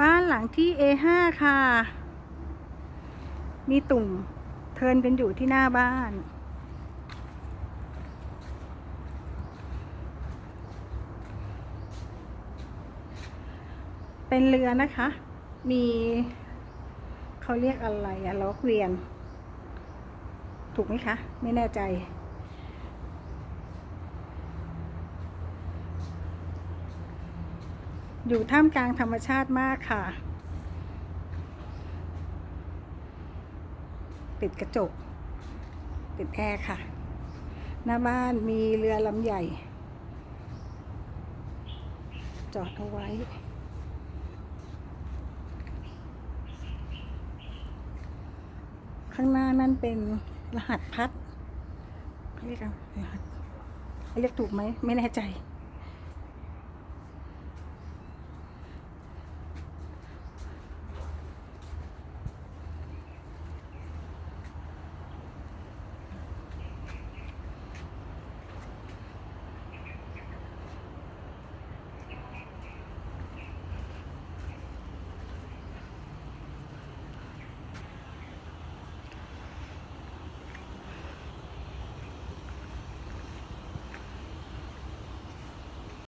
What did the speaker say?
บ้านหลังที่ A5 ค่ะ มีตุ่มเทินกันอยู่ที่หน้าบ้าน เป็นเรือนะคะ มีเขาเรียกอะไรอะล้อเกวียน ถูกไหมคะ ไม่แน่ใจ อยู่ท่ามกลางธรรมชาติมากค่ะ ติดกระจก ติดแอร์ค่ะ หน้าบ้านมีเรือลำใหญ่ จอดเอาไว้ข้างหน้านั่นเป็นรหัสพัดเรียกอะไรรหัสเรียกถูกไหม ไม่แน่ใจ